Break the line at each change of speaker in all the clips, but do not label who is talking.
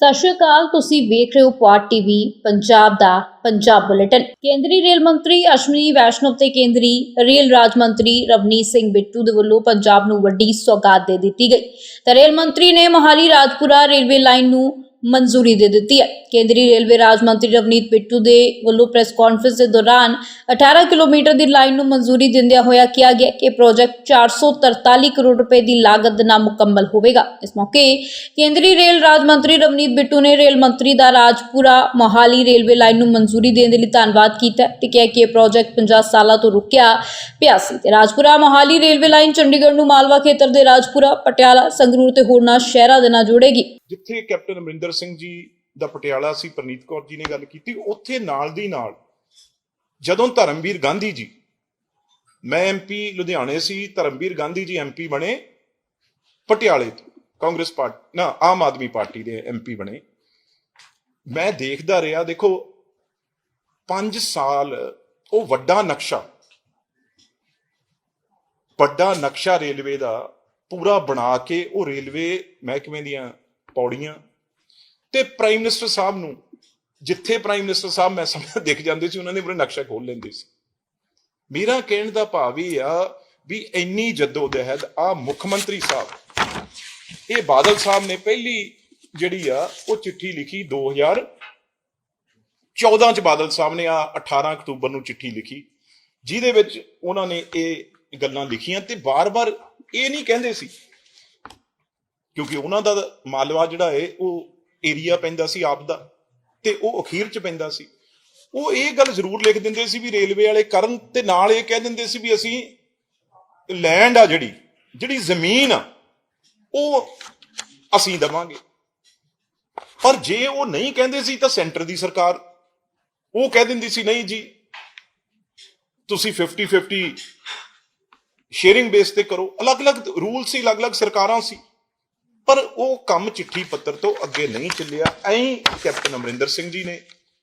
ਸਤਿ ਸ਼੍ਰੀ ਅਕਾਲ, ਤੁਸੀਂ ਵੇਖ ਰਹੇ ਹੋ ਪੁਆਟ ਟੀਵੀ ਪੰਜਾਬ ਦਾ ਪੰਜਾਬ ਬੁਲੇਟਿਨ। ਕੇਂਦਰੀ ਰੇਲ ਮੰਤਰੀ ਅਸ਼ਵਨੀ ਵੈਸ਼ਨਵ ਤੇ ਕੇਂਦਰੀ ਰੇਲ ਰਾਜ ਮੰਤਰੀ ਰਵਨੀਤ ਸਿੰਘ ਬਿੱਟੂ ਦੇ ਵੱਲੋਂ ਪੰਜਾਬ ਨੂੰ ਵੱਡੀ ਸੌਗਾਤ ਦੇ ਦਿੱਤੀ ਗਈ। ਤਾਂ ਰੇਲ ਮੰਤਰੀ ਨੇ ਮੋਹਾਲੀ ਰਾਜਪੁਰਾ ਰੇਲਵੇ ਲਾਈਨ ਨੂੰ ਮਨਜ਼ੂਰੀ ਦੇ ਦਿੱਤੀ ਹੈ। ਕੇਂਦਰੀ ਰੇਲਵੇ ਰਾਜ ਮੰਤਰੀ ਰਵਨੀਤ ਬਿੱਟੂ ਦੇ ਵੱਲੋਂ ਪ੍ਰੈਸ ਕਾਨਫਰੰਸ ਦੇ ਦੌਰਾਨ 18 ਕਿਲੋਮੀਟਰ ਦੀ ਲਾਈਨ ਨੂੰ ਮਨਜ਼ੂਰੀ ਦਿੰਦਿਆਂ ਹੋਇਆ ਕਿਹਾ ਗਿਆ ਕਿ ਇਹ ਪ੍ਰੋਜੈਕਟ 443 ਕਰੋੜ ਰੁਪਏ ਦੀ ਲਾਗਤ ਦੇ ਨਾਲ ਮੁਕੰਮਲ ਹੋਵੇਗਾ। ਇਸ ਮੌਕੇ ਕੇਂਦਰੀ ਰੇਲ ਰਾਜ ਮੰਤਰੀ ਰਵਨੀਤ ਬਿੱਟੂ ਨੇ ਰੇਲ ਮੰਤਰੀ ਦਾ ਰਾਜਪੁਰਾ ਮੋਹਾਲੀ ਰੇਲਵੇ ਲਾਈਨ ਨੂੰ ਮਨਜ਼ੂਰੀ ਦੇਣ ਦੇ ਲਈ ਧੰਨਵਾਦ ਕੀਤਾ ਤੇ ਕਿਹਾ ਕਿ ਇਹ ਪ੍ਰੋਜੈਕਟ 50 ਸਾਲਾਂ ਤੋਂ ਰੁਕਿਆ ਪਿਆ ਸੀ ਤੇ ਰਾਜਪੁਰਾ ਮੋਹਾਲੀ ਰੇਲਵੇ ਲਾਈਨ ਚੰਡੀਗੜ੍ਹ ਨੂੰ ਮਾਲਵਾ ਖੇਤਰ ਦੇ ਰਾਜਪੁਰਾ, ਪਟਿਆਲਾ, ਸੰਗਰੂਰ ਤੇ ਹੋਰਨਾਂ ਸ਼ਹਿਰਾਂ ਦੇ ਨਾਲ ਜੋੜੇਗੀ।
ਜਿੱਥੇ ਕੈਪਟਨ ਅਮਰਿੰਦਰ ਸਿੰਘ ਜੀ ਦਾ ਪਟਿਆਲਾ ਸੀ, ਪ੍ਰਨੀਤ ਕੌਰ ਜੀ ਨੇ ਗੱਲ ਕੀਤੀ, ਉੱਥੇ ਨਾਲ ਦੀ ਨਾਲ ਜਦੋਂ ਧਰਮਵੀਰ ਗਾਂਧੀ ਜੀ, ਮੈਂ ਐਮਪੀ ਲੁਧਿਆਣੇ ਸੀ, ਧਰਮਵੀਰ ਗਾਂਧੀ ਜੀ ਐਮਪੀ ਬਣੇ, ਪਟਿਆਲੇ ਤੋਂ ਕਾਂਗਰਸ ਪਾਰਟੀ, ਨਾ, ਆਮ ਆਦਮੀ ਪਾਰਟੀ ਦੇ ਐਮਪੀ ਬਣੇ। ਮੈਂ ਦੇਖਦਾ ਰਿਹਾ, ਦੇਖੋ 5 ਸਾਲ, ਉਹ ਵੱਡਾ ਨਕਸ਼ਾ ਵੱਡਾ ਨਕਸ਼ਾ ਰੇਲਵੇ ਦਾ ਪੂਰਾ ਬਣਾ ਕੇ ਉਹ ਰੇਲਵੇ ਮਹਿਕਮੇ ਦੀਆਂ ਪੌੜੀਆਂ ਤੇ ਪ੍ਰਾਈਮ ਮਿਨਿਸਟਰ ਸਾਹਿਬ ਨੂੰ, ਜਿੱਥੇ ਪ੍ਰਾਈਮ ਮਿਨਿਸਟਰ ਸਾਹਿਬ ਮੈਂ ਸਮਝ ਦਿਖ ਜਾਂਦੇ ਸੀ, ਉਹਨਾਂ ਨੇ ਪੂਰਾ ਨਕਸ਼ਾ ਖੋਲ ਲੈਂਦੇ ਸੀ। ਮੇਰਾ ਕਹਿਣ ਦਾ ਭਾਵ ਇਹ ਆ ਵੀ ਇੰਨੀ ਜਦੋਜਹਿਦ ਆ ਮੁੱਖ ਮੰਤਰੀ ਸਾਹਿਬ, ਇਹ ਬਾਦਲ ਸਾਹਿਬ ਨੇ ਪਹਿਲੀ ਜਿਹੜੀ ਆ, ਉਹ ਚਿੱਠੀ ਲਿਖੀ 2014 ਚ ਬਾਦਲ ਸਾਹਿਬ ਨੇ, ਆ 18 ਅਕਤੂਬਰ ਨੂੰ ਚਿੱਠੀ ਲਿਖੀ, ਜਿਹਦੇ ਵਿੱਚ ਉਹਨਾਂ ਨੇ ਇਹ ਗੱਲਾਂ ਲਿਖੀਆਂ ਤੇ ਬਾਰ-ਬਾਰ ਇਹ ਨਹੀਂ ਕਹਿੰਦੇ ਸੀ ਕਿਉਂਕਿ ਉਹਨਾਂ ਦਾ ਮਾਲਵਾ ਜਿਹੜਾ ਹੈ ਉਹ ਏਰੀਆ ਪੈਂਦਾ ਸੀ ਆਪ ਦਾ ਤੇ ਉਹ ਅਖੀਰ ਚ ਪੈਂਦਾ ਸੀ। ਉਹ ਇਹ ਗੱਲ ਜ਼ਰੂਰ ਲਿਖ ਦਿੰਦੇ ਸੀ ਵੀ ਰੇਲਵੇ ਵਾਲੇ ਕਰਨ ਤੇ ਨਾਲ ਇਹ ਕਹਿ ਦਿੰਦੇ ਸੀ ਵੀ ਅਸੀਂ ਲੈਂਡ ਆ ਜਿਹੜੀ ਜਿਹੜੀ ਜ਼ਮੀਨ ਆ, ਉਹ ਅਸੀਂ ਦਵਾਂਗੇ। ਪਰ ਜੇ ਉਹ ਨਹੀਂ ਕਹਿੰਦੇ ਸੀ ਤਾਂ ਸੈਂਟਰ ਦੀ ਸਰਕਾਰ ਉਹ ਕਹਿ ਦਿੰਦੀ ਸੀ, ਨਹੀਂ ਜੀ, ਤੁਸੀਂ 50 50 ਸ਼ੇਅਰਿੰਗ ਬੇਸ ਤੇ ਕਰੋ। ਅਲੱਗ-ਅਲੱਗ ਰੂਲ ਸੀ, ਅਲੱਗ-ਅਲੱਗ ਸਰਕਾਰਾਂ ਸੀ। ਪਰ ਉਹ ਕੰਮ ਚਿੱਠੀ ਪੱਤਰ ਤੋਂ ਅੱਗੇ ਨਹੀਂ ਚੱਲਿਆ। ਐਂ ਕੈਪਟਨ ਅਮਰਿੰਦਰ ਸਿੰਘ ਜੀ ਨੇ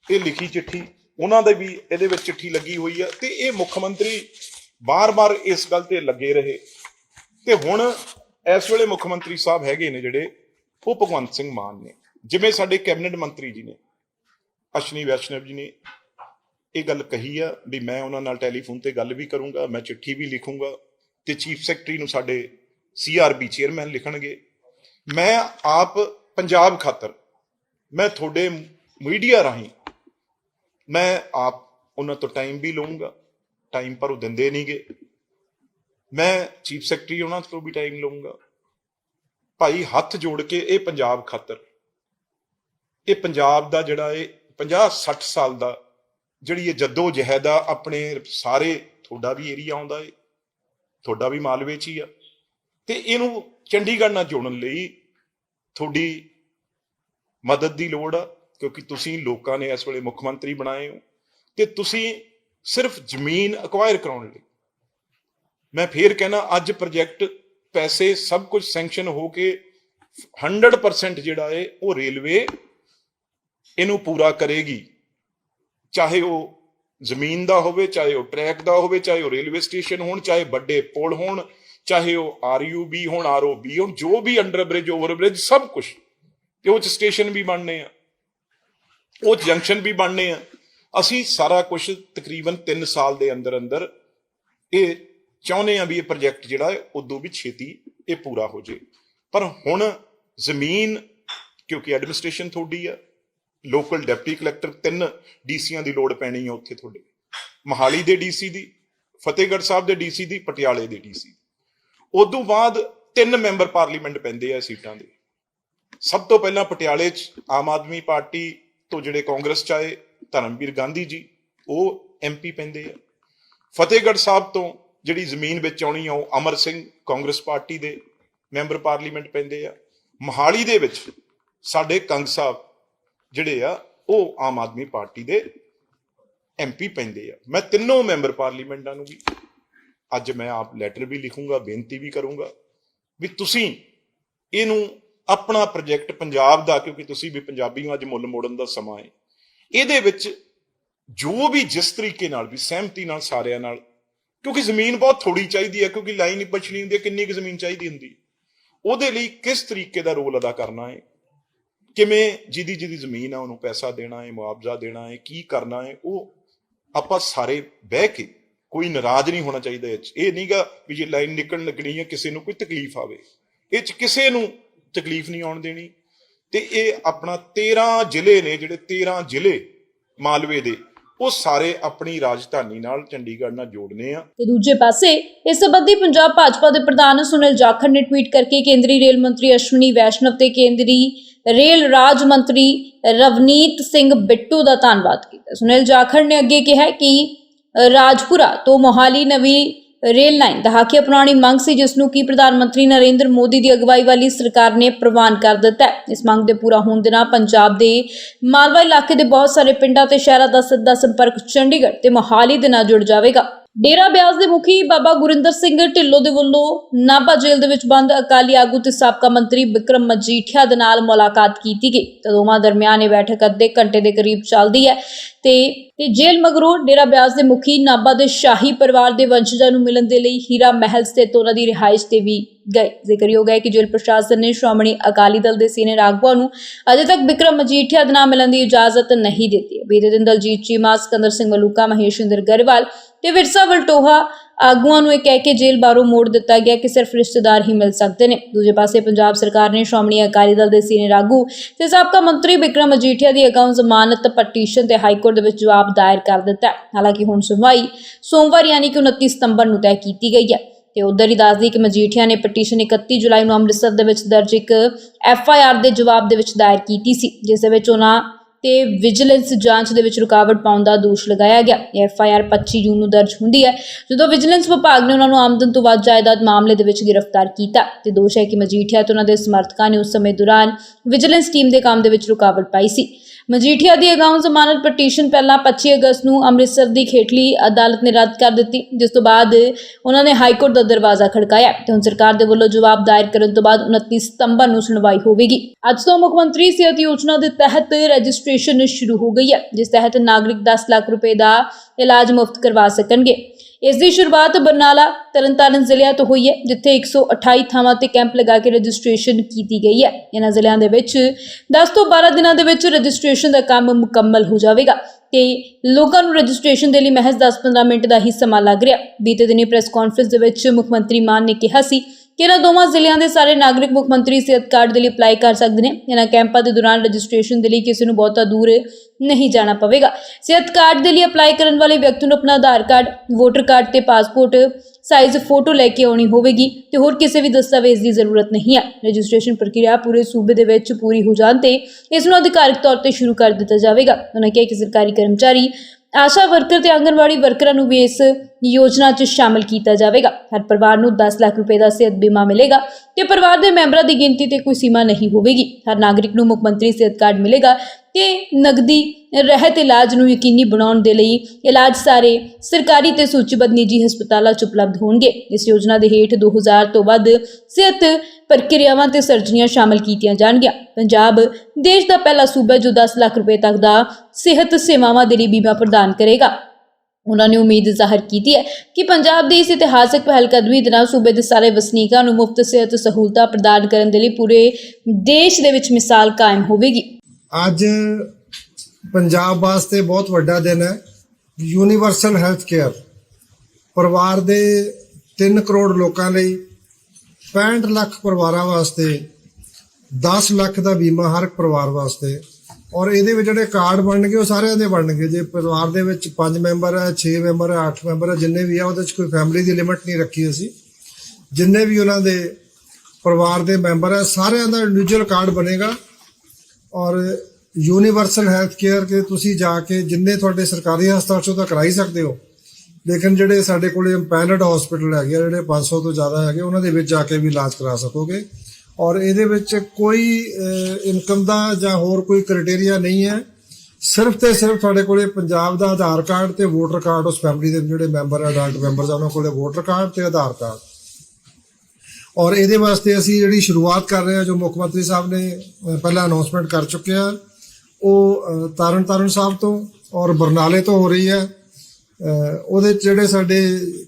ਇਹ ਲਿਖੀ ਚਿੱਠੀ, ਉਹਨਾਂ ਦੇ ਵੀ ਇਹਦੇ ਵਿੱਚ ਚਿੱਠੀ ਲੱਗੀ ਹੋਈ ਆ ਤੇ ਇਹ ਮੁੱਖ ਮੰਤਰੀ ਬਾਰ-ਬਾਰ ਇਸ ਗੱਲ ਤੇ ਲੱਗੇ ਰਹੇ। ਤੇ ਹੁਣ ਇਸ ਵੇਲੇ ਮੁੱਖ ਮੰਤਰੀ ਸਾਹਿਬ ਹੈਗੇ ਨੇ ਜਿਹੜੇ, ਉਹ ਭਗਵੰਤ ਸਿੰਘ ਮਾਨ ਨੇ। ਜਿਵੇਂ ਸਾਡੇ ਕੈਬਨਿਟ ਮੰਤਰੀ ਜੀ ਨੇ, ਅਸ਼ਨੀ ਵੈਸ਼ਨਵ ਜੀ ਨੇ ਇਹ ਗੱਲ ਕਹੀ ਆ ਵੀ ਮੈਂ ਉਹਨਾਂ ਨਾਲ ਟੈਲੀਫੋਨ ਤੇ ਗੱਲ ਵੀ ਕਰੂੰਗਾ, ਮੈਂ ਚਿੱਠੀ ਵੀ ਲਿਖੂੰਗਾ ਤੇ ਚੀਫ ਸੈਕਟਰੀ ਨੂੰ ਸਾਡੇ ਸੀਆਰਬੀ ਚੇਅਰਮੈਨ ਲਿਖਣਗੇ। ਮੈਂ ਆਪ ਪੰਜਾਬ ਖਾਤਰ, ਮੈਂ ਤੁਹਾਡੇ ਮੀਡੀਆ ਰਾਹੀਂ, ਮੈਂ ਆਪ ਉਹਨਾਂ ਤੋਂ ਟਾਈਮ ਵੀ ਲਵਾਂਗਾ ਟਾਈਮ ਪਰ ਉਹ ਦਿੰਦੇ ਨਹੀਂਗੇ ਮੈਂ ਚੀਫ ਸੈਕਟਰੀ ਉਹਨਾਂ ਤੋਂ ਵੀ ਟਾਈਮ ਲਵਾਂਗਾ ਭਾਈ ਹੱਥ ਜੋੜ ਕੇ ਇਹ ਪੰਜਾਬ ਖਾਤਰ, ਇਹ ਪੰਜਾਬ ਦਾ ਜਿਹੜਾ ਇਹ 50 60 ਸਾਲ ਦਾ ਜਿਹੜੀ ਇਹ ਜੱਦੋ ਜਹਿਦ ਆ, ਆਪਣੇ ਸਾਰੇ, ਤੁਹਾਡਾ ਵੀ ਏਰੀਆ ਆਉਂਦਾ ਏ, ਤੁਹਾਡਾ ਵੀ ਮਾਲਵੇ ਚ ਹੀ ਆ। ਤੇ ਇਹਨੂੰ ਚੰਡੀਗੜ੍ਹ ਨਾਲ ਜੋੜਨ ਲਈ ਤੁਹਾਡੀ ਮਦਦ ਦੀ ਲੋੜ ਆ, ਕਿਉਂਕਿ ਤੁਸੀਂ ਲੋਕਾਂ ਨੇ ਇਸ ਵੇਲੇ ਮੁੱਖ ਮੰਤਰੀ ਬਣਾਏ ਹੋ ਤੇ ਤੁਸੀਂ ਸਿਰਫ ਜ਼ਮੀਨ ਅਕਵਾਇਰ ਕਰਾਉਣ ਲਈ। ਮੈਂ ਫੇਰ ਕਹਿਣਾ, ਅੱਜ ਪ੍ਰੋਜੈਕਟ ਪੈਸੇ ਸਭ ਕੁਝ ਸੈਂਕਸ਼ਨ ਹੋ ਕੇ 100% ਜਿਹੜਾ ਹੈ ਉਹ ਰੇਲਵੇ ਇਹਨੂੰ ਪੂਰਾ ਕਰੇਗੀ। ਚਾਹੇ ਉਹ ਜ਼ਮੀਨ ਦਾ ਹੋਵੇ, ਚਾਹੇ ਉਹ ਟਰੈਕ ਦਾ ਹੋਵੇ, ਚਾਹੇ ਉਹ ਰੇਲਵੇ ਸਟੇਸ਼ਨ ਹੋਣ, ਚਾਹੇ ਵੱਡੇ ਪੁਲ ਹੋਣ ਚਾਹੇ ਉਹ ਆਰਯੂਬੀ ਹੋਣ ਆਰਓਬੀ ਹੋਣ, ਜੋ ਵੀ ਅੰਡਰ ਬ੍ਰਿਜ ਓਵਰ ਬ੍ਰਿਜ ਸਭ ਕੁਝ ਤੇ ਉਹ ਚ ਸਟੇਸ਼ਨ ਵੀ ਬਣਨੇ ਆ। ਉਹ ਜੰਕਸ਼ਨ ਵੀ ਬਣਨੇ ਆ। ਅਸੀਂ ਸਾਰਾ ਕੁਝ ਤਕਰੀਬਨ 3 ਸਾਲ ਦੇ ਅੰਦਰ ਅੰਦਰ ਇਹ ਚਾਹੁੰਦੇ ਆ ਵੀ ਇਹ ਪ੍ਰੋਜੈਕਟ ਜਿਹੜਾ ਹੈ, ਉਦੋਂ ਵੀ ਛੇਤੀ ਇਹ ਪੂਰਾ ਹੋ ਜੇ ਪਰ ਹੁਣ ਜ਼ਮੀਨ, ਕਿਉਂਕਿ ਐਡਮਿਨਿਸਟ੍ਰੇਸ਼ਨ ਤੁਹਾਡੀ ਆ ਲੋਕਲ ਡਿਪਟੀ ਕਲੈਕਟਰ ਤਿੰਨ ਡੀਸੀਆਂ ਦੀ ਲੋੜ ਪੈਣੀ ਆ ਉੱਥੇ ਤੁਹਾਡੇ। ਮਹਾਲੀ ਦੇ ਡੀਸੀ ਦੀ, ਫਤਿਹਗੜ੍ਹ ਸਾਹਿਬ ਦੇ ਡੀਸੀ ਦੀ, ਪਟਿਆਲੇ ਦੇ ਡੀਸੀ ਉਦੋਂ ਬਾਅਦ ਤਿੰਨ ਮੈਂਬਰ ਪਾਰਲੀਮੈਂਟ ਪੈਂਦੇ ਆ ਸੀਟਾਂ ਦੇ। ਸਭ ਤੋਂ ਪਹਿਲਾਂ ਪਟਿਆਲੇ 'ਚ ਆਮ ਆਦਮੀ ਪਾਰਟੀ ਤੋਂ ਜਿਹੜੇ ਕਾਂਗਰਸ ਚ ਆਏ ਧਰਮਵੀਰ ਗਾਂਧੀ ਜੀ, ਉਹ ਐਮਪੀ ਪੈਂਦੇ ਆ। ਫਤਿਹਗੜ੍ਹ ਸਾਹਿਬ ਤੋਂ ਜਿਹੜੀ ਜ਼ਮੀਨ ਵਿੱਚ ਆਉਣੀ ਆ, ਉਹ ਅਮਰ ਸਿੰਘ ਕਾਂਗਰਸ ਪਾਰਟੀ ਦੇ ਮੈਂਬਰ ਪਾਰਲੀਮੈਂਟ ਪੈਂਦੇ ਆ। ਮਹਾਲੀ ਦੇ ਵਿੱਚ ਸਾਡੇ ਕੰਗ ਸਾਹਿਬ ਜਿਹੜੇ ਆ, ਉਹ ਆਮ ਆਦਮੀ ਪਾਰਟੀ ਦੇ ਐਮਪੀ ਪੈਂਦੇ ਆ। ਮੈਂ ਤਿੰਨੋਂ ਮੈਂਬਰ ਪਾਰਲੀਮੈਂਟਾਂ ਨੂੰ ਵੀ ਅੱਜ ਮੈਂ ਆਪ ਲੈਟਰ ਵੀ ਲਿਖੂੰਗਾ, ਬੇਨਤੀ ਵੀ ਕਰੂੰਗਾ ਵੀ ਤੁਸੀਂ ਇਹਨੂੰ ਆਪਣਾ ਪ੍ਰੋਜੈਕਟ ਪੰਜਾਬ ਦਾ, ਕਿਉਂਕਿ ਤੁਸੀਂ ਵੀ ਪੰਜਾਬੀ ਹੋ, ਅੱਜ ਮੁੱਲ ਮੋੜਨ ਦਾ ਸਮਾਂ ਹੈ। ਇਹਦੇ ਵਿੱਚ ਜੋ ਵੀ ਜਿਸ ਤਰੀਕੇ ਨਾਲ ਵੀ ਸਹਿਮਤੀ ਨਾਲ ਸਾਰਿਆਂ ਨਾਲ, ਕਿਉਂਕਿ ਜ਼ਮੀਨ ਬਹੁਤ ਥੋੜੀ ਚਾਹੀਦੀ ਹੈ, ਕਿਉਂਕਿ ਲਾਈਨ ਹੀ ਪਛਣੀ ਹੁੰਦੀ ਹੈ ਕਿੰਨੀ ਕੁ ਜ਼ਮੀਨ ਚਾਹੀਦੀ ਹੁੰਦੀ। ਉਹਦੇ ਲਈ ਕਿਸ ਤਰੀਕੇ ਦਾ ਰੋਲ ਅਦਾ ਕਰਨਾ ਹੈ? ਕਿਵੇਂ ਜਿਹਦੀ ਜਿਹਦੀ ਜ਼ਮੀਨ ਆ, ਉਹਨੂੰ ਪੈਸਾ ਦੇਣਾ ਹੈ, ਮੁਆਵਜ਼ਾ ਦੇਣਾ ਹੈ, ਕੀ ਕਰਨਾ ਹੈ, ਉਹ ਆਪਾਂ ਸਾਰੇ ਬਹਿ ਕੇ ਕੋਈ ਨਾਰਾਜ਼ ਨਹੀਂ ਹੋਣਾ ਚਾਹੀਦਾ ਇਹ ਇਹ ਨਹੀਂਗਾ ਵੀ ਜੇ ਲਾਈਨ ਨਿਕਲਣ ਲੱਗਣੀ ਹੈ ਕਿਸੇ ਨੂੰ ਕੋਈ ਤਕਲੀਫ ਆਵੇ। ਇਹ 'ਚ ਕਿਸੇ ਨੂੰ ਤਕਲੀਫ ਨਹੀਂ ਆਉਣ ਦੇਣੀ। ਤੇ ਇਹ ਆਪਣਾ 13 ਜ਼ਿਲ੍ਹੇ ਨੇ, ਜਿਹੜੇ 13 ਜ਼ਿਲ੍ਹੇ ਮਾਲਵੇ ਦੇ, ਉਹ ਸਾਰੇ ਆਪਣੀ ਰਾਜਧਾਨੀ ਨਾਲ ਚੰਡੀਗੜ੍ਹ ਨਾਲ ਜੋੜਨੇ ਆ।
ਤੇ ਦੂਜੇ ਪਾਸੇ, ਇਸ ਸੰਬੰਧੀ ਪੰਜਾਬ ਭਾਜਪਾ ਦੇ ਪ੍ਰਧਾਨ ਸੁਨੀਲ ਜਾਖੜ ਨੇ ਟਵੀਟ ਕਰਕੇ ਕੇਂਦਰੀ ਰੇਲ ਮੰਤਰੀ ਅਸ਼ਵਨੀ ਵੈਸ਼ਨਵ ਤੇ ਕੇਂਦਰੀ ਰੇਲ ਰਾਜ ਮੰਤਰੀ ਰਵਨੀਤ ਸਿੰਘ ਬਿੱਟੂ ਦਾ ਧੰਨਵਾਦ ਕੀਤਾ। ਸੁਨੀਲ ਜਾਖੜ ਨੇ ਅੱਗੇ ਕਿਹਾ ਕਿ ਰਾਜਪੁਰਾ ਤੋਂ ਮੋਹਾਲੀ ਨਵੀਂ ਰੇਲ ਲਾਈਨ ਦਹਾਕੇ ਪੁਰਾਣੀ ਮੰਗ ਸੀ, ਜਿਸ ਨੂੰ ਕਿ ਪ੍ਰਧਾਨ ਮੰਤਰੀ ਨਰਿੰਦਰ ਮੋਦੀ ਦੀ ਅਗਵਾਈ ਵਾਲੀ ਸਰਕਾਰ ਨੇ ਪ੍ਰਵਾਨ ਕਰ ਦਿੱਤਾ ਹੈ। ਇਸ ਮੰਗ ਦੇ ਪੂਰਾ ਹੋਣ ਦੇ ਨਾਲ ਪੰਜਾਬ ਦੇ ਮਾਲਵਾ ਇਲਾਕੇ ਦੇ ਬਹੁਤ ਸਾਰੇ ਪਿੰਡਾਂ ਤੇ ਸ਼ਹਿਰਾਂ ਦਾ ਸਿੱਧਾ ਸੰਪਰਕ ਚੰਡੀਗੜ੍ਹ ਤੇ ਮੋਹਾਲੀ ਦੇ ਨਾਲ ਜੁੜ ਜਾਵੇਗਾ। ਡੇਰਾ ਬਿਆਸ ਦੇ ਮੁਖੀ ਬਾਬਾ ਗੁਰਿੰਦਰ ਸਿੰਘ ਢਿੱਲੋਂ ਦੇ ਵੱਲੋਂ ਨਾਭਾ ਜੇਲ੍ਹ ਦੇ ਵਿੱਚ ਬੰਦ ਅਕਾਲੀ ਆਗੂ ਤੇ ਸਾਬਕਾ ਮੰਤਰੀ ਵਿਕਰਮ ਮਜੀਠੀਆ ਦੇ ਨਾਲ ਮੁਲਾਕਾਤ ਕੀਤੀ ਗਈ। ਤੇ ਦੋਵਾਂ ਦਰਮਿਆਨ ਇਹ ਬੈਠਕ ਅੱਧੇ ਘੰਟੇ ਦੇ ਕਰੀਬ ਚੱਲਦੀ ਹੈ ਤੇ ਤੇ ਜੇਲ੍ਹ ਮਗਰੋਂ ਡੇਰਾ ਬਿਆਸ ਦੇ ਮੁਖੀ ਨਾਭਾ ਦੇ ਸ਼ਾਹੀ ਪਰਿਵਾਰ ਦੇ ਵੰਸ਼ਜਾਂ ਨੂੰ ਮਿਲਣ ਦੇ ਲਈ ਹੀਰਾ ਮਹਿਲ ਸਥਿਤ ਉਹਨਾਂ ਦੀ ਰਿਹਾਇਸ਼ ਤੇ ਵੀ ਗਏ ਜ਼ਿਕਰਯੋਗ ਹੈ ਕਿ ਜੇਲ੍ਹ ਪ੍ਰਸ਼ਾਸਨ ਨੇ ਸ਼੍ਰੋਮਣੀ ਅਕਾਲੀ ਦਲ ਦੇ ਸੀਨੀਅਰ ਆਗੂਆਂ ਨੂੰ ਅਜੇ ਤੱਕ ਵਿਕਰਮ ਮਜੀਠੀਆ ਦੇ ਨਾਲ ਮਿਲਣ ਦੀ ਇਜਾਜ਼ਤ ਨਹੀਂ ਦਿੱਤੀ। ਹੈ ਬੀਤੇ ਦਿਨ ਦਲਜੀਤ ਚੀਮਾ, ਸਿਕੰਦਰ ਸਿੰਘ ਮਲੂਕਾ ਮਹੇਸ਼ਿੰਦਰ ਗਰੇਵਾਲ ਤੇ ਵਿਰਸਾ ਵਲਟੋਹਾ ਆਗੂਆਂ ਨੂੰ ਇਹ ਕਹਿ ਕੇ ਜੇਲ੍ਹ ਬਾਹਰੋਂ ਮੋੜ ਦਿੱਤਾ ਗਿਆ ਕਿ ਸਿਰਫ ਰਿਸ਼ਤੇਦਾਰ ਹੀ ਮਿਲ ਸਕਦੇ ਨੇ। ਦੂਜੇ ਪਾਸੇ ਪੰਜਾਬ ਸਰਕਾਰ ਨੇ ਸ਼੍ਰੋਮਣੀ ਅਕਾਲੀ ਦਲ ਦੇ ਸੀਨੀਅਰ ਆਗੂ ਤੇ ਸਾਬਕਾ ਮੰਤਰੀ ਵਿਕਰਮ ਮਜੀਠੀਆ ਦੀ ਅਗਾਊਂ ਜ਼ਮਾਨਤ ਪਟੀਸ਼ਨ ਤੇ ਹਾਈ ਕੋਰਟ ਦੇ ਵਿੱਚ ਜਵਾਬ ਦਾਇਰ ਕਰ ਦਿੱਤਾ ਹਾਲਾਂਕਿ ਹੁਣ ਸੁਣਵਾਈ ਸੋਮਵਾਰ ਯਾਨੀ ਕਿ 29 ਸਤੰਬਰ ਨੂੰ ਤੈਅ ਕੀਤੀ ਗਈ ਹੈ। ਤੇ ਉਧਰ ਹੀ ਦੱਸਦੀ ਕਿ ਮਜੀਠੀਆ ਨੇ ਪਟੀਸ਼ਨ 31 ਜੁਲਾਈ ਨੂੰ ਅੰਮ੍ਰਿਤਸਰ ਦੇ ਵਿੱਚ ਦਰਜ ਇੱਕ ਐਫ ਆਈ ਆਰ ਦੇ ਜਵਾਬ ਦੇ ਵਿੱਚ ਦਾਇਰ ਕੀਤੀ ਸੀ, ਜਿਸ ਦੇ ਵਿੱਚ ਉਹਨਾਂ ਤੇ ਵਿਜੀਲੈਂਸ ਜਾਂਚ ਦੇ ਵਿੱਚ ਰੁਕਾਵਟ ਪਾਉਣ ਦਾ ਦੋਸ਼ ਲਗਾਇਆ ਗਿਆ। ਐਫ ਆਈ ਆਰ 25 ਜੂਨ ਨੂੰ ਦਰਜ ਹੁੰਦੀ ਹੈ। ਜਦੋਂ ਵਿਜੀਲੈਂਸ ਵਿਭਾਗ ਨੇ ਉਹਨਾਂ ਨੂੰ ਆਮਦਨ ਤੋਂ ਵੱਧ ਜਾਇਦਾਦ ਮਾਮਲੇ ਦੇ ਵਿੱਚ ਗ੍ਰਿਫਤਾਰ ਕੀਤਾ, ਤੇ ਦੋਸ਼ ਹੈ ਕਿ ਮਜੀਠੀਆ ਤੇ ਉਹਨਾਂ ਦੇ ਸਮਰਥਕਾਂ ਨੇ ਉਸ ਸਮੇਂ ਦੌਰਾਨ ਵਿਜੀਲੈਂਸ ਟੀਮ ਦੇ ਕੰਮ ਦੇ ਵਿੱਚ ਰੁਕਾਵਟ ਪਾਈ ਸੀ। ਮਜੀਠੀਆ ਦੀ ਅਗਾਊਂ ਜ਼ਮਾਨਤ ਪਟੀਸ਼ਨ ਪਹਿਲਾਂ 25 ਅਗਸਤ ਨੂੰ ਅੰਮ੍ਰਿਤਸਰ ਦੀ ਖੇਟਲੀ ਅਦਾਲਤ ਨੇ ਰੱਦ ਕਰ ਦਿੱਤੀ, ਜਿਸ ਤੋਂ ਬਾਅਦ ਉਹਨਾਂ ਨੇ ਹਾਈ ਕੋਰਟ ਦਾ ਦਰਵਾਜ਼ਾ ਖੜਕਾਇਆ ਤੇ ਹੁਣ ਸਰਕਾਰ ਦੇ ਵੱਲੋਂ ਜਵਾਬ ਦਾਇਰ ਕਰਨ ਤੋਂ ਬਾਅਦ 29 ਸਤੰਬਰ ਨੂੰ ਸੁਣਵਾਈ ਹੋਵੇਗੀ। ਅੱਜ ਤੋਂ ਮੁੱਖ ਮੰਤਰੀ ਸਿਹਤ ਯੋਜਨਾ ਦੇ ਤਹਿਤ ਰਜਿਸਟ੍ਰੇਸ਼ਨ ਸ਼ੁਰੂ ਹੋ ਗਈ ਹੈ, ਜਿਸ ਤਹਿਤ ਨਾਗਰਿਕ 10 ਲੱਖ ਰੁਪਏ ਦਾ ਇਲਾਜ ਮੁਫਤ ਕਰਵਾ ਸਕਣਗੇ। ਇਸ ਦੀ ਸ਼ੁਰੂਆਤ ਬਰਨਾਲਾ, ਤਰਨਤਾਰਨ ਜ਼ਿਲ੍ਹਿਆਂ ਤੋਂ ਹੋਈ ਹੈ, ਜਿੱਥੇ 128 ਥਾਵਾਂ ਤੇ ਕੈਂਪ ਲਗਾ ਕੇ ਰਜਿਸਟ੍ਰੇਸ਼ਨ ਕੀਤੀ ਗਈ ਹੈ। ਇਹਨਾਂ ਜ਼ਿਲ੍ਹਿਆਂ ਦੇ ਵਿੱਚ 10 ਤੋਂ 12 ਦਿਨਾਂ ਦੇ ਵਿੱਚ ਰਜਿਸਟ੍ਰੇਸ਼ਨ ਦਾ ਕੰਮ ਮੁਕੰਮਲ ਹੋ ਜਾਵੇਗਾ ਤੇ ਲੋਕਾਂ ਨੂੰ ਰਜਿਸਟ੍ਰੇਸ਼ਨ ਦੇ ਲਈ ਮਹਿਜ਼ 10-15 ਮਿੰਟ ਦਾ ਹੀ ਸਮਾਂ ਲੱਗ ਰਿਹਾ। ਬੀਤੇ ਦਿਨੀ ਪ੍ਰੈਸ ਕਾਨਫਰੰਸ ਦੇ ਵਿੱਚ ਮੁੱਖ ਮੰਤਰੀ ਮਾਨ ਨੇ ਕਿਹਾ ਸੀ ਕਿ ਇਹਨਾਂ ਦੋਵਾਂ ਜ਼ਿਲ੍ਹਿਆਂ ਦੇ ਸਾਰੇ ਨਾਗਰਿਕ ਮੁੱਖ ਮੰਤਰੀ ਸਿਹਤ ਕਾਰਡ ਦੇ ਲਈ ਅਪਲਾਈ ਕਰ ਸਕਦੇ ਨੇ। ਇਹਨਾਂ ਕੈਂਪਾਂ ਦੇ ਦੌਰਾਨ ਰਜਿਸਟ੍ਰੇਸ਼ਨ ਦੇ ਲਈ ਕਿਸੇ ਨੂੰ ਬਹੁਤਾ ਦੂਰ ਨਹੀਂ ਜਾਣਾ ਪਵੇਗਾ। ਸਿਹਤ ਕਾਰਡ ਦੇ ਲਈ ਅਪਲਾਈ ਕਰਨ ਵਾਲੇ ਵਿਅਕਤੀ ਨੂੰ ਆਪਣਾ ਆਧਾਰ ਕਾਰਡ, ਵੋਟਰ ਕਾਰਡ ਤੇ ਪਾਸਪੋਰਟ ਸਾਈਜ਼ ਫੋਟੋ ਲੈ ਕੇ ਆਉਣੀ ਹੋਵੇਗੀ ਤੇ ਹੋਰ ਕਿਸੇ ਵੀ ਦਸਤਾਵੇਜ਼ ਦੀ ਜ਼ਰੂਰਤ ਨਹੀਂ ਹੈ। ਰਜਿਸਟ੍ਰੇਸ਼ਨ ਪ੍ਰਕਿਰਿਆ ਪੂਰੇ ਸੂਬੇ ਦੇ ਵਿੱਚ ਪੂਰੀ ਹੋ ਜਾਣ ਤੇ ਇਸ ਨੂੰ ਅਧਿਕਾਰਿਕ ਤੌਰ ਤੇ ਸ਼ੁਰੂ ਕਰ ਦਿੱਤਾ ਜਾਵੇਗਾ। ਉਹਨਾਂ ਕਿਹਾ ਕਿ ਸਰਕਾਰੀ ਕਰਮਚਾਰੀ ਆਸ਼ਾ ਵਰਕਰ ਤੇ ਆਂਗਨਵਾੜੀ ਵਰਕਰਾਂ ਨੂੰ ਵੀ ਇਸ ਯੋਜਨਾ 'ਚ ਸ਼ਾਮਲ ਕੀਤਾ ਜਾਵੇਗਾ। ਹਰ ਪਰਿਵਾਰ ਨੂੰ 10 ਲੱਖ ਰੁਪਏ ਦਾ ਸਿਹਤ ਬੀਮਾ ਮਿਲੇਗਾ ਤੇ ਪਰਿਵਾਰ ਦੇ ਮੈਂਬਰਾਂ ਦੀ ਗਿਣਤੀ ਤੇ ਕੋਈ ਸੀਮਾ ਨਹੀਂ ਹੋਵੇਗੀ। ਹਰ ਨਾਗਰਿਕ ਨੂੰ ਮੁੱਖ ਮੰਤਰੀ ਸਿਹਤ ਕਾਰਡ ਮਿਲੇਗਾ ਤੇ ਨਗਦੀ ਰਹਿਤ ਇਲਾਜ ਨੂੰ ਯਕੀਨੀ ਬਣਾਉਣ ਦੇ ਲਈ ਇਲਾਜ ਸਾਰੇ ਸਰਕਾਰੀ ਤੇ ਸੂਚੀਬੱਧ ਨਿੱਜੀ ਹਸਪਤਾਲਾਂ 'ਚ ਉਪਲਬਧ ਹੋਣਗੇ। ਇਸ ਯੋਜਨਾ ਦੇ ਹੇਠ 2000 ਤੋਂ ਵੱਧ ਸਿਹਤ ਪ੍ਰਕਿਰਿਆਵਾਂ ਤੇ ਸਰਜਰੀਆਂ ਸ਼ਾਮਲ ਕੀਤੀਆਂ ਜਾਣਗੀਆਂ। ਪੰਜਾਬ ਦੇਸ਼ ਦਾ ਪਹਿਲਾ ਸੂਬਾ ਜੋ 10 ਲੱਖ ਰੁਪਏ ਤੱਕ ਦਾ ਸਿਹਤ ਸੇਵਾਵਾਂ ਦੇ ਲਈ ਬੀਮਾ ਪ੍ਰਦਾਨ ਕਰੇਗਾ। ਉਹਨਾਂ ਨੇ ਉਮੀਦ ਜ਼ਾਹਰ ਕੀਤੀ ਹੈ ਕਿ ਪੰਜਾਬ ਦੀ ਇਸ ਇਤਿਹਾਸਕ ਪਹਿਲਕਦਮੀ ਦੇ ਨਾਲ ਸੂਬੇ ਦੇ ਸਾਰੇ ਵਸਨੀਕਾਂ ਨੂੰ ਮੁਫਤ ਸਿਹਤ ਸਹੂਲਤਾਂ ਪ੍ਰਦਾਨ ਕਰਨ ਦੇ ਲਈ ਪੂਰੇ ਦੇਸ਼ ਦੇ ਵਿੱਚ ਮਿਸਾਲ ਕਾਇਮ ਹੋਵੇਗੀ।
ਅੱਜ ਪੰਜਾਬ ਵਾਸਤੇ ਬਹੁਤ ਵੱਡਾ ਦਿਨ ਹੈ। ਯੂਨੀਵਰਸਲ ਹੈਲਥ ਕੇਅਰ ਪਰਿਵਾਰ ਦੇ 3 ਕਰੋੜ ਲੋਕਾਂ ਲਈ 65 ਲੱਖ ਪਰਿਵਾਰਾਂ ਵਾਸਤੇ 10 ਲੱਖ ਦਾ ਬੀਮਾ ਹਰ ਪਰਿਵਾਰ ਵਾਸਤੇ। ਔਰ ਇਹਦੇ ਵਿੱਚ ਜਿਹੜੇ ਕਾਰਡ ਬਣਨਗੇ, ਉਹ ਸਾਰਿਆਂ ਦੇ ਬਣਨਗੇ। ਜੇ ਪਰਿਵਾਰ ਦੇ ਵਿੱਚ 5 ਮੈਂਬਰ ਹੈ 6 ਮੈਂਬਰ ਹੈ 8 ਮੈਂਬਰ ਹੈ, ਜਿੰਨੇ ਵੀ ਆ, ਉਹਦੇ ਵਿੱਚ ਕੋਈ ਫੈਮਿਲੀ ਦੀ ਲਿਮਿਟ ਨਹੀਂ ਰੱਖੀ ਅਸੀਂ। ਜਿੰਨੇ ਵੀ ਉਹਨਾਂ ਦੇ ਪਰਿਵਾਰ ਦੇ ਮੈਂਬਰ ਹੈ, ਸਾਰਿਆਂ ਦਾ ਇੰਡੀਵਿਜੂਅਲ ਕਾਰਡ ਬਣੇਗਾ। ਔਰ ਯੂਨੀਵਰਸਲ ਹੈਲਥ ਕੇਅਰ ਕੇ ਤੁਸੀਂ ਜਾ ਕੇ ਜਿੰਨੇ ਤੁਹਾਡੇ ਸਰਕਾਰੀ ਹਸਪਤਾਲ ਚੋਂ ਤਾਂ ਕਰਾਈ ਸਕਦੇ ਹੋ। ਲੇਕਿਨ ਜਿਹੜੇ ਸਾਡੇ ਕੋਲੇ ਇੰਪੈਨਡ ਹਸਪੀਟਲ ਹੈਗੇ ਆ, ਜਿਹੜੇ 500 ਤੋਂ ਜ਼ਿਆਦਾ ਹੈਗੇ ਉਹਨਾਂ ਦੇ ਵਿੱਚ ਜਾ ਕੇ ਵੀ ਇਲਾਜ ਕਰਾ ਸਕੋਗੇ। ਔਰ ਇਹਦੇ ਵਿੱਚ ਕੋਈ ਇਨਕਮ ਦਾ ਜਾਂ ਹੋਰ ਕੋਈ ਕ੍ਰਾਈਟੇਰੀਆ ਨਹੀਂ ਹੈ। ਸਿਰਫ ਤੇ ਸਿਰਫ ਤੁਹਾਡੇ ਕੋਲੇ ਪੰਜਾਬ ਦਾ ਆਧਾਰ ਕਾਰਡ ਤੇ ਵੋਟਰ ਕਾਰਡ ਉਸ ਫੈਮਿਲੀ ਦੇ ਜਿਹੜੇ ਮੈਂਬਰ ਆ ਅਡਲਟ ਮੈਂਬਰਸ ਆ ਉਹਨਾਂ ਕੋਲੇ ਵੋਟਰ ਕਾਰਡ ਤੇ ਆਧਾਰ ਕਾਰਡ। ਔਰ ਇਹਦੇ ਵਾਸਤੇ ਅਸੀਂ ਜਿਹੜੀ ਸ਼ੁਰੂਆਤ ਕਰ ਰਹੇ ਹਾਂ ਜੋ ਮੁੱਖ ਮੰਤਰੀ ਸਾਹਿਬ ਨੇ ਪਹਿਲਾਂ ਅਨਾਉਂਸਮੈਂਟ ਕਰ ਚੁੱਕੇ ਆ ਉਹ ਤਾਰਨ ਤਾਰਨ ਸਾਹਿਬ ਤੋਂ ਔਰ ਬਰਨਾਲੇ ਤੋਂ ਹੋ ਰਹੀ ਹੈ। ਉਹਦੇ 'ਚ ਜਿਹੜੇ ਸਾਡੇ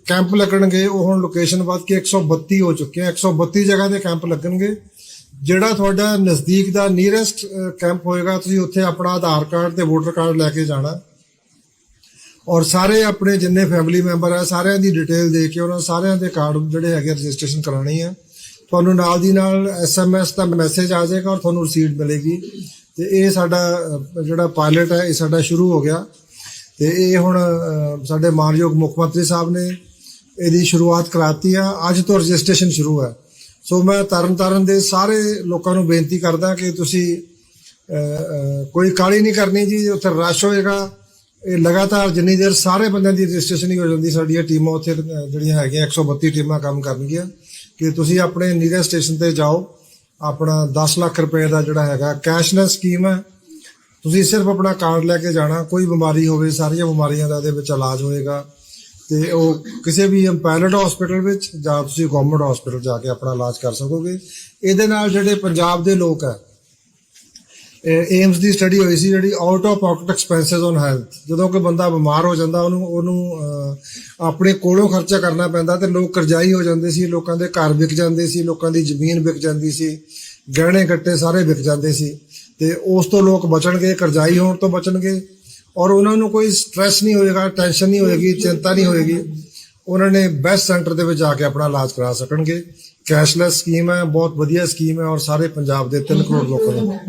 ਕੈਂਪ ਲੱਗਣਗੇ, ਉਹ ਹੁਣ ਲੋਕੇਸ਼ਨ ਵੱਧ ਕੇ 132 ਹੋ ਚੁੱਕੇ ਆ। 132 ਜਗ੍ਹਾ ਦੇ ਕੈਂਪ ਲੱਗਣਗੇ। ਜਿਹੜਾ ਤੁਹਾਡਾ ਨਜ਼ਦੀਕ ਦਾ ਨੀਅਰੈਸਟ ਕੈਂਪ ਹੋਏਗਾ, ਤੁਸੀਂ ਉੱਥੇ ਆਪਣਾ ਆਧਾਰ ਕਾਰਡ ਤੇ ਵੋਟਰ ਕਾਰਡ ਲੈ ਕੇ ਜਾਣਾ। ਔਰ ਸਾਰੇ ਆਪਣੇ ਜਿੰਨੇ ਫੈਮਿਲੀ ਮੈਂਬਰ ਆ, ਸਾਰਿਆਂ ਦੀ ਡਿਟੇਲ ਦੇ ਕੇ ਉਹਨਾਂ ਸਾਰਿਆਂ ਦੇ ਕਾਰਡ ਜਿਹੜੇ ਹੈਗੇ ਰਜਿਸਟ੍ਰੇਸ਼ਨ ਕਰਾਣੀ ਆ। ਤੁਹਾਨੂੰ ਨਾਲ ਦੀ ਨਾਲ ਐਸਐਮਐਸ ਦਾ ਮੈਸੇਜ ਆ ਜਾਏਗਾ ਔਰ ਤੁਹਾਨੂੰ ਰਸੀਦ ਮਿਲੇਗੀ। ਤੇ ਇਹ ਸਾਡਾ ਜਿਹੜਾ ਪਾਇਲਟ ਹੈ, ਇਹ ਸਾਡਾ ਸ਼ੁਰੂ ਹੋ ਗਿਆ। ਤੇ ਇਹ ਹੁਣ ਸਾਡੇ ਮਾਨਯੋਗ ਮੁੱਖ ਮੰਤਰੀ ਸਾਹਿਬ ਨੇ ਇਹਦੀ ਸ਼ੁਰੂਆਤ ਕਰਾਤੀ ਆ। ਅੱਜ ਤੋਂ ਰਜਿਸਟ੍ਰੇਸ਼ਨ ਸ਼ੁਰੂ ਹੈ। ਸੋ ਮੈਂ ਤਰਨ ਤਾਰਨ ਦੇ ਸਾਰੇ ਲੋਕਾਂ ਨੂੰ ਬੇਨਤੀ ਕਰਦਾ ਕਿ ਤੁਸੀਂ ਕੋਈ ਕਾਲੀ ਨਹੀਂ ਕਰਨੀ ਜੀ, ਉੱਥੇ ਰਸ਼ ਹੋਏਗਾ। ਇਹ ਲਗਾਤਾਰ ਜਿੰਨੀ ਦੇਰ ਸਾਰੇ ਬੰਦਿਆਂ ਦੀ ਰਜਿਸਟ੍ਰੇਸ਼ਨ ਹੀ ਹੋ ਜਾਂਦੀ, ਸਾਡੀਆਂ ਟੀਮਾਂ ਉੱਥੇ ਜਿਹੜੀਆਂ ਹੈਗੀਆਂ 132 ਟੀਮਾਂ ਕੰਮ ਕਰਨਗੀਆਂ। ਕਿ ਤੁਸੀਂ ਆਪਣੇ ਨੀਰੇ ਸਟੇਸ਼ਨ ਤੇ ਜਾਓ। ਆਪਣਾ 10 ਲੱਖ ਰੁਪਏ ਦਾ ਜਿਹੜਾ ਹੈਗਾ ਕੈਸ਼ਲੈਸ ਸਕੀਮ ਹੈ। ਤੁਸੀਂ ਸਿਰਫ ਆਪਣਾ ਕਾਰਡ ਲੈ ਕੇ ਜਾਣਾ, ਕੋਈ ਬਿਮਾਰੀ ਹੋਵੇ, ਸਾਰੀਆਂ ਬਿਮਾਰੀਆਂ ਦਾ ਇਹਦੇ ਵਿੱਚ ਇਲਾਜ ਹੋਏਗਾ। ਤੇ ਉਹ ਕਿਸੇ ਵੀ ਪੈਨਡ ਹਸਪੀਟਲ ਵਿੱਚ ਜਾਂ ਤੁਸੀਂ ਗਵਰਨਮੈਂਟ ਹਸਪੀਟਲ ਜਾ ਕੇ ਆਪਣਾ ਇਲਾਜ ਕਰ ਸਕੋਗੇ। ਇਹਦੇ ਨਾਲ ਜਿਹੜੇ ਪੰਜਾਬ ਦੇ ਲੋਕ ਹੈ ਏਮਸ ਦੀ ਸਟੱਡੀ ਹੋਈ ਸੀ ਜਿਹੜੀ out of pocket expenses on health ਜਦੋਂ ਕਿ ਬੰਦਾ ਬਿਮਾਰ ਹੋ ਜਾਂਦਾ, ਉਹਨੂੰ ਉਹਨੂੰ ਆਪਣੇ ਕੋਲੋਂ ਖਰਚਾ ਕਰਨਾ ਪੈਂਦਾ ਤੇ ਲੋਕ ਕਰਜ਼ਾਈ ਹੋ ਜਾਂਦੇ ਸੀ, ਲੋਕਾਂ ਦੇ ਘਰ ਵਿਕ ਜਾਂਦੇ ਸੀ, ਲੋਕਾਂ ਦੀ ਜ਼ਮੀਨ ਵਿਕ ਜਾਂਦੀ ਸੀ, ਗਹਿਣੇ ਗੱਟੇ ਸਾਰੇ ਵਿਕ ਜਾਂਦੇ ਸੀ। ਤੇ ਉਸ ਤੋਂ ਲੋਕ ਬਚਣਗੇ, ਕਰਜ਼ਾਈ ਹੋਣ ਤੋਂ ਬਚਣਗੇ ਔਰ ਉਹਨਾਂ ਨੂੰ ਕੋਈ ਸਟ੍ਰੈਸ ਨਹੀਂ ਹੋਏਗਾ ਟੈਨਸ਼ਨ ਨਹੀਂ ਹੋਏਗੀ, ਚਿੰਤਾ ਨਹੀਂ ਹੋਏਗੀ। ਉਹਨਾਂ ਨੇ ਬੈਸਟ ਸੈਂਟਰ ਦੇ ਵਿੱਚ ਜਾ ਕੇ ਆਪਣਾ ਇਲਾਜ ਕਰਾ ਸਕਣਗੇ। ਕੈਸ਼ਲੈਸ ਸਕੀਮ ਹੈ, ਬਹੁਤ ਵਧੀਆ ਸਕੀਮ ਹੈ ਔਰ ਸਾਰੇ ਪੰਜਾਬ ਦੇ 3 ਕਰੋੜ ਲੋਕਾਂ ਨੂੰ